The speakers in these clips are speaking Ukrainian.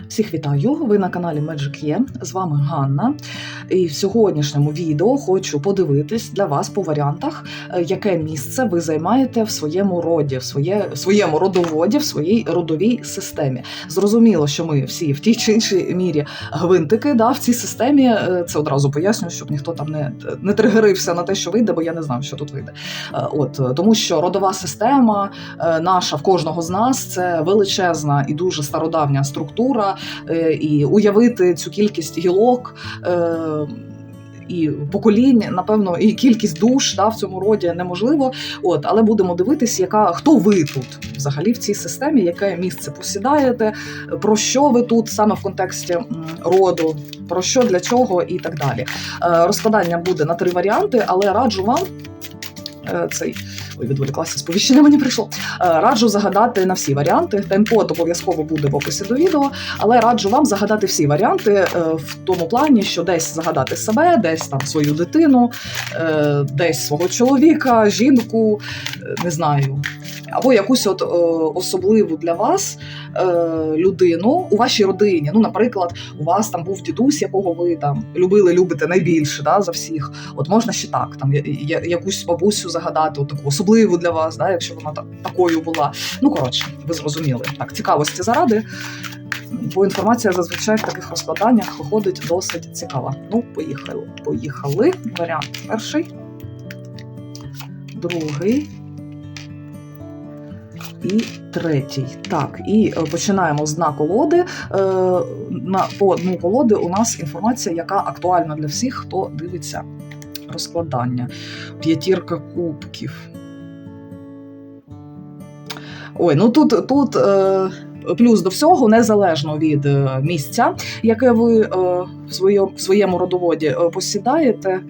Всіх вітаю! Ви на каналі Magic Є. З вами Ганна. І в сьогоднішньому відео хочу подивитись для вас по варіантах, е, яке місце ви займаєте в своєму роді, в, своє, своєму родоводі, в своїй родовій системі. Зрозуміло, що ми всі в тій чи іншій мірі гвинтики да, в цій системі. Е, Це одразу пояснюю, щоб ніхто там не, не тригерився на те, що вийде, бо я не знаю, що тут вийде. Е, От тому, що родова система наша в кожного з нас це величезна і дуже стародавня структура, е, і уявити цю кількість гілок. е, І поколінь, напевно, і кількість душ да, в цьому роді неможливо. От, але будемо дивитись, яка хто ви тут взагалі в цій системі, яке місце посідаєте, про що ви тут саме в контексті роду, про що для чого і так далі. Е, Розкладання буде на три варіанти, але раджу вам цей ой, відволіклася сповіщення. Мені прийшло. Е, Раджу загадати на всі варіанти. Таймкод обов'язково буде в описі до відео, але раджу вам загадати всі варіанти е, в тому плані, що десь загадати себе, десь там свою дитину, е, десь свого чоловіка, жінку, не знаю. Або якусь от е, особливу для вас е, людину у вашій родині. Ну, наприклад, у вас там був дідусь, якого ви там любили, любите найбільше да, за всіх. От можна ще так, там якусь бабусю загадати, от таку особливу для вас, да, якщо вона та- такою була. Ну коротше, ви зрозуміли. Так, цікавості заради. Бо інформація зазвичай в таких розкладаннях виходить досить цікава. Ну, поїхали. Поїхали. Варіант перший, другий. І третій. Так, і е, починаємо з дна колоди. Е, на, по дну колоди у нас інформація, яка актуальна для всіх, хто дивиться розкладання. П'ятірка кубків. Ой, ну тут, тут е, плюс до всього, незалежно від місця, яке ви в, своєму, родоводі посідаєте.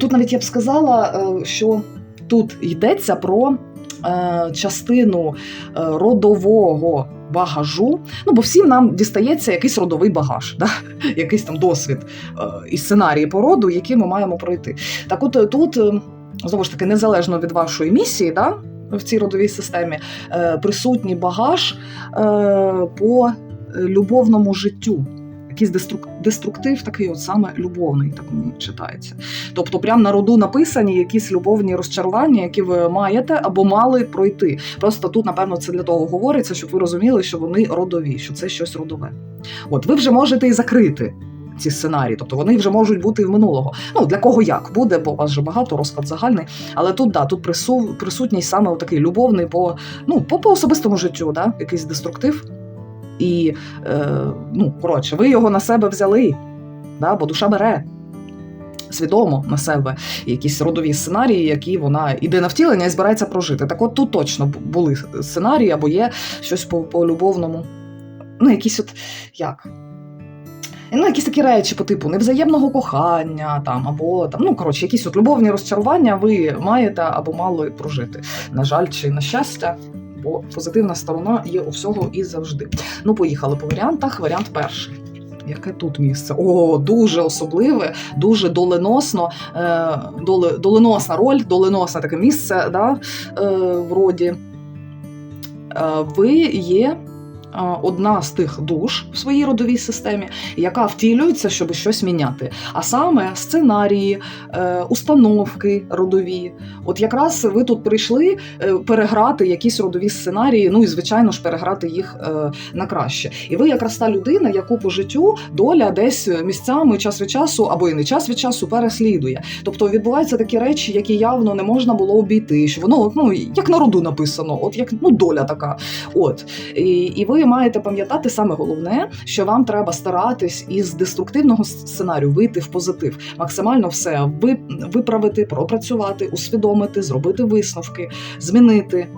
Тут навіть я б сказала, що тут йдеться про частину е, родового багажу. Ну, бо всім нам дістається якийсь родовий багаж, да? якийсь там досвід е, і сценарії породу, які ми маємо пройти. Так, от е, тут, е, знову ж таки, незалежно від вашої місії, да? в цій родовій системі, е, присутній багаж е, по е, любовному життю. Якийсь деструк... деструктив такий, от саме любовний, так мені читається. Тобто, прямо на роду написані якісь любовні розчарування, які ви маєте або мали пройти. Просто тут, напевно, це для того говориться, щоб ви розуміли, що вони родові, що це щось родове. От ви вже можете і закрити. Ці сценарії, тобто вони вже можуть бути в минулого. Ну для кого як буде, бо у вас вже багато розклад загальний. Але тут да, тут прису, присутній саме такий любовний по ну по, по особистому життю, да, якийсь деструктив. І е, ну коротше, ви його на себе взяли, да, бо душа бере свідомо на себе якісь родові сценарії, які вона іде на втілення і збирається прожити. Так от тут точно були сценарії або є щось по, по любовному. Ну, якісь от як. Ну, якісь такі речі по типу невзаємного кохання, там, або там, ну коротше, якісь от любовні розчарування ви маєте або мали прожити. На жаль, чи на щастя, бо позитивна сторона є у всього і завжди. Ну, поїхали по варіантах. Варіант перший. Яке тут місце? О, дуже особливе, дуже доленосно, е, доле, доленосна роль, доленосне таке місце да, е, в. Е, ви є одна з тих душ в своїй родовій системі, яка втілюється, щоб щось міняти. А саме сценарії, е, установки родові. От якраз ви тут прийшли е, переграти якісь родові сценарії, ну і звичайно ж переграти їх е, на краще. І ви якраз та людина, яку по життю доля десь місцями час від часу або і не час від часу переслідує. Тобто відбуваються такі речі, які явно не можна було обійти. Що воно ну як на роду написано, от як ну доля така. От і, і ви маєте пам'ятати саме головне, що вам треба старатись із деструктивного сценарію вийти в позитив, максимально все виправити, пропрацювати, усвідомити, зробити висновки, змінити.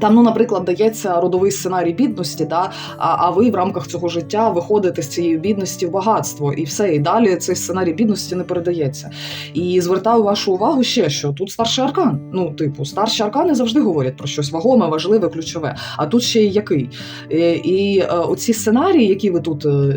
Там, ну, наприклад, дається родовий сценарій бідності, да, а, а ви в рамках цього життя виходите з цієї бідності в багатство, і все. І далі цей сценарій бідності не передається. І звертаю вашу увагу ще, що тут старший аркан. Ну, типу, старші аркани завжди говорять про щось вагоме, важливе, ключове. А тут ще й який. І, і е, оці сценарії, які ви тут е,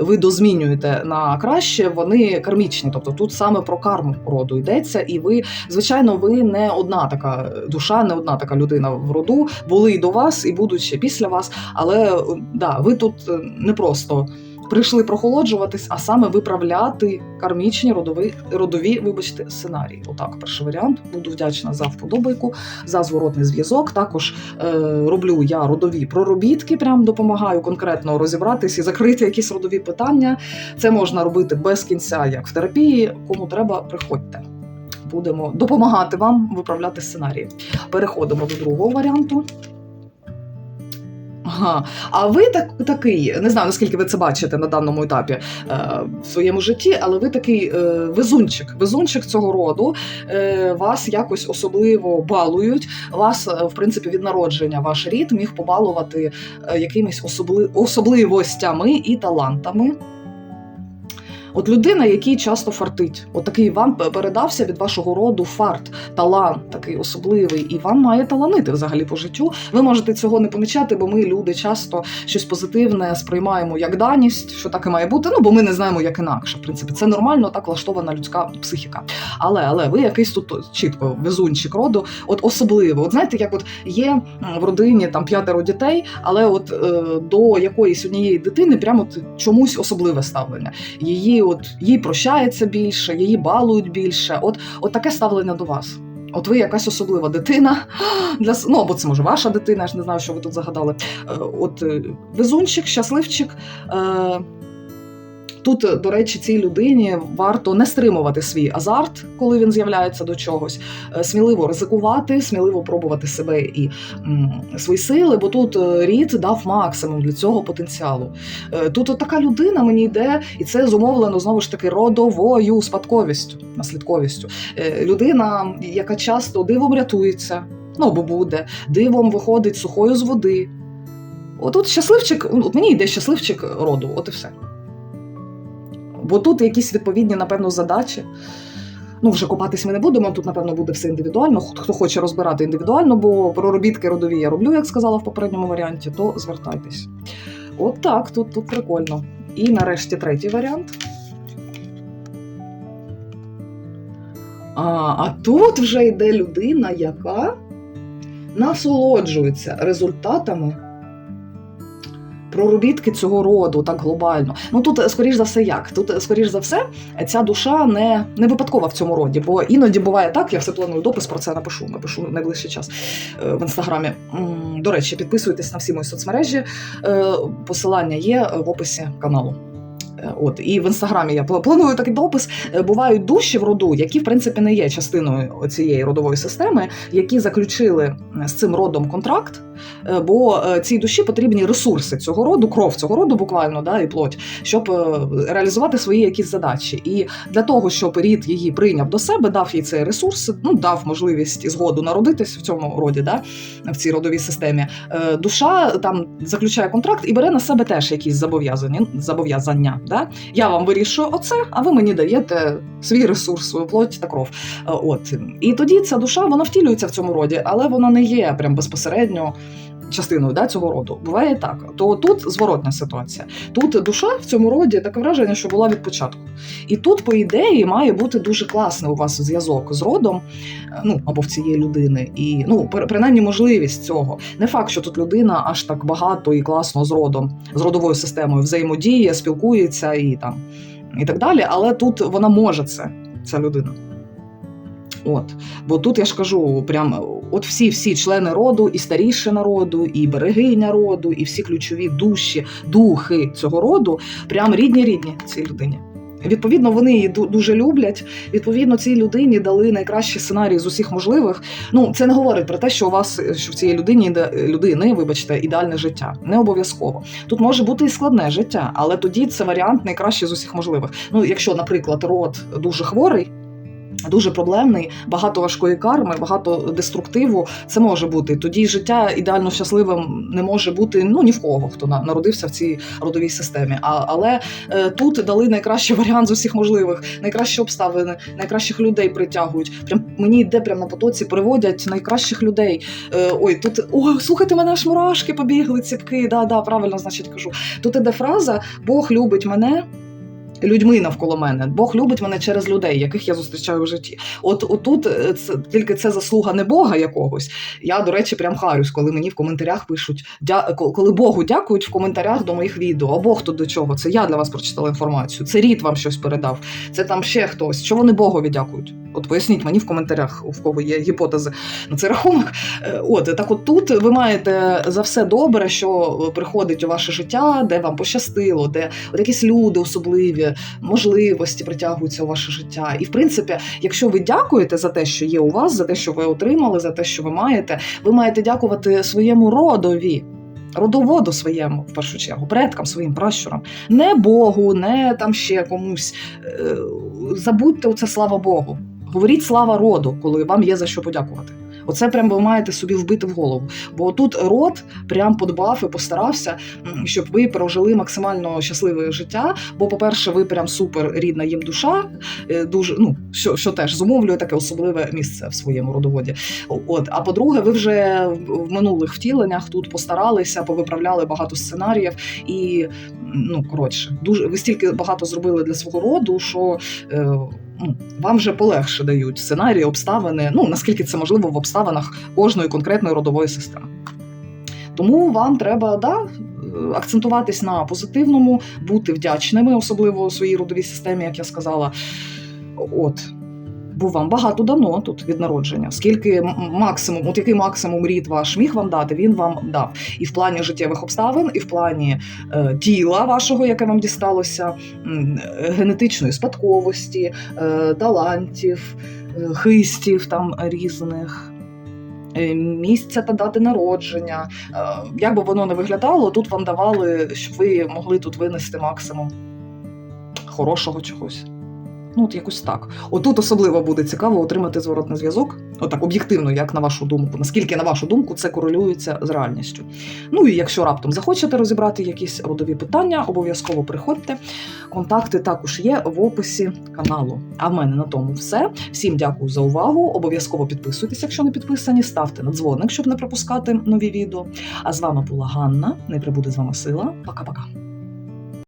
видозмінюєте на краще, вони кармічні. Тобто тут саме про карму роду йдеться, і ви, звичайно, ви не одна така душа, не одна така людина в роду. Роду, були і до вас, і будуть ще після вас. Але е, да, ви тут е, не просто прийшли прохолоджуватись, а саме виправляти кармічні родові, родові вибачте, сценарії. Отак, перший варіант. Буду вдячна за вподобайку, за зворотний зв'язок. Також е, роблю я родові проробітки, прям допомагаю конкретно розібратись і закрити якісь родові питання. Це можна робити без кінця, як в терапії. Кому треба, приходьте. Будемо допомагати вам виправляти сценарії. Переходимо до другого варіанту. А ви так, такий, не знаю, наскільки ви це бачите на даному етапі е, в своєму житті, але ви такий е, везунчик, везунчик цього роду. Е, вас якось особливо балують. Вас, е, в принципі, від народження ваш рід міг побалувати е, якимись особли... особливостями і талантами. От людина, який часто фартить, от такий вам передався від вашого роду фарт, талант такий особливий, і вам має таланити взагалі по життю. Ви можете цього не помічати, бо ми, люди, часто щось позитивне сприймаємо як даність, що так і має бути. Ну бо ми не знаємо, як інакше. В принципі, це нормально, так влаштована людська психіка. Але але ви якийсь тут чітко везунчик роду, от особливо. От знаєте, як от є в родині там п'ятеро дітей, але от е, до якоїсь однієї дитини прямо от чомусь особливе ставлення. Її от їй прощається більше, її балують більше. От, от таке ставлення до вас. От ви якась особлива дитина для ну або це може ваша дитина, я ж не знаю, що ви тут загадали. Е, От е, везунчик, щасливчик. Е, Тут, до речі, цій людині варто не стримувати свій азарт, коли він з'являється до чогось, е, сміливо ризикувати, сміливо пробувати себе і свої сили, бо тут е, рід дав максимум для цього потенціалу. Е, Тут така людина мені йде, і це зумовлено знову ж таки родовою спадковістю, наслідковістю. Людина, яка часто дивом рятується, ну або буде, дивом виходить сухою з води. Отут щасливчик, ну, мені йде щасливчик роду, от і все. Бо тут якісь відповідні, напевно, задачі. Ну, вже копатись ми не будемо. Тут, напевно, буде все індивідуально. Хто хоче розбирати індивідуально, бо проробітки родові я роблю, як сказала в попередньому варіанті, то звертайтесь. От так, тут, тут прикольно. І нарешті третій варіант. А, а тут вже йде людина, яка насолоджується результатами проробітки цього роду так глобально. Ну тут, скоріш за все, як? Тут, скоріш за все, ця душа не, не випадкова в цьому роді, бо іноді буває так, я все планую допис про це напишу, напишу найближчий час е, в інстаграмі. До речі, підписуйтесь на всі мої соцмережі. Е, Посилання є в описі каналу. Е, От і в інстаграмі я планую такий допис. Е, Бувають душі в роду, які в принципі не є частиною цієї родової системи, які заключили е, з цим родом контракт. Е, Бо е, цій душі потрібні ресурси цього роду, кров цього роду, буквально, да, і плоть, щоб е, реалізувати свої якісь задачі. І для того, щоб рід її прийняв до себе, дав їй цей ресурс, ну дав можливість згоду народитись в цьому роді, да, в цій родовій системі. Душа там заключає контракт і бере на себе теж якісь зобов'язання. зобов'язання да? Я вам вирішую оце, а ви мені даєте свій ресурс, свою плоть та кров. От і тоді ця душа вона втілюється в цьому роді, але вона не є прям безпосередньо. Частиною да, цього роду буває так. То тут зворотна ситуація. Тут душа в цьому роді таке враження, що була від початку. І тут, по ідеї, має бути дуже класний у вас зв'язок з родом, е, ну або в цієї людини, і ну принаймні можливість цього. Не факт, що тут людина аж так багато і класно з родом, з родовою системою взаємодіє, спілкується і там і так далі. Але тут вона може це, ця людина. От, бо тут я ж кажу, прям от всі всі члени роду, і старішина роду, і берегиня роду, і всі ключові душі, духи цього роду, прям рідні рідні цій людині. Відповідно, вони її дуже люблять. Відповідно, цій людині дали найкращий сценарій з усіх можливих. Ну, це не говорить про те, що у вас що в цій людині людини, вибачте, ідеальне життя. Не обов'язково. Тут може бути і складне життя, але тоді це варіант найкращий з усіх можливих. Ну, якщо, наприклад, род дуже хворий. Дуже проблемний, багато важкої карми, багато деструктиву. Це може бути. Тоді життя ідеально щасливим не може бути ну ні в кого, хто народився в цій родовій системі. А, але е, тут дали найкращий варіант з усіх можливих, найкращі обставини, найкращих людей притягують. Прям мені йде прямо на потоці, приводять найкращих людей. Е, ой, тут о, слухайте, мене аж мурашки побігли, ціпки. Да, да, правильно, значить, кажу. Тут іде фраза Бог любить мене. Людьми навколо мене. Бог любить мене через людей, яких я зустрічаю в житті. От отут е, це тільки це заслуга не Бога якогось. Я, до речі, прям харюсь, коли мені в коментарях пишуть дя... коли Богу дякують в коментарях до моїх відео. А Бог тут до чого? Це я для вас прочитала інформацію. Це рід вам щось передав. Це там ще хтось. Що вони Богові дякують? От поясніть мені в коментарях, у кого є гіпотези на цей рахунок. Е, От так, от тут ви маєте за все добре, що приходить у ваше життя, де вам пощастило, де от якісь люди особливі, можливості притягуються у ваше життя. І в принципі, якщо ви дякуєте за те, що є у вас, за те, що ви отримали, за те, що ви маєте, ви маєте дякувати своєму родові. Родоводу своєму, в першу чергу, предкам своїм пращурам, не Богу, не там ще комусь. Е, Забудьте оце слава Богу. Говоріть слава роду, коли вам є за що подякувати. Оце прям ви маєте собі вбити в голову. Бо тут род прям подбав і постарався, щоб ви прожили максимально щасливе життя. Бо, по-перше, ви прям супер рідна їм душа, е, дуже ну що, що теж зумовлює таке особливе місце в своєму родоводі. От, а по-друге, ви вже в минулих втіленнях тут постаралися, повиправляли багато сценаріїв, і ну коротше, дуже ви стільки багато зробили для свого роду, що. Е, вам вже полегше дають сценарії, обставини, ну наскільки це можливо в обставинах кожної конкретної родової системи. Тому вам треба да, е, акцентуватись на позитивному, бути вдячними, особливо своїй родовій системі, як я сказала. От. Бо вам багато дано тут від народження. Скільки максимум, от який максимум рід ваш міг вам дати, він вам дав. І в плані життєвих обставин, і в плані е, тіла вашого, яке вам дісталося, е, генетичної спадковості, е, талантів, е, хистів там різних. е, Місця та дати народження. Е, Як би воно не виглядало, тут вам давали, щоб ви могли тут винести максимум хорошого чогось. Ну, от якось так. Отут особливо буде цікаво отримати зворотний зв'язок, отак об'єктивно, як на вашу думку, наскільки на вашу думку це корелюється з реальністю. Ну і якщо раптом захочете розібрати якісь родові питання, обов'язково приходьте. Контакти також є в описі каналу. А в мене на тому все. Всім дякую за увагу. Обов'язково підписуйтесь, якщо не підписані, ставте на дзвоник, щоб не пропускати нові відео. А з вами була Ганна. Не прибуде з вами сила. Пока-пока.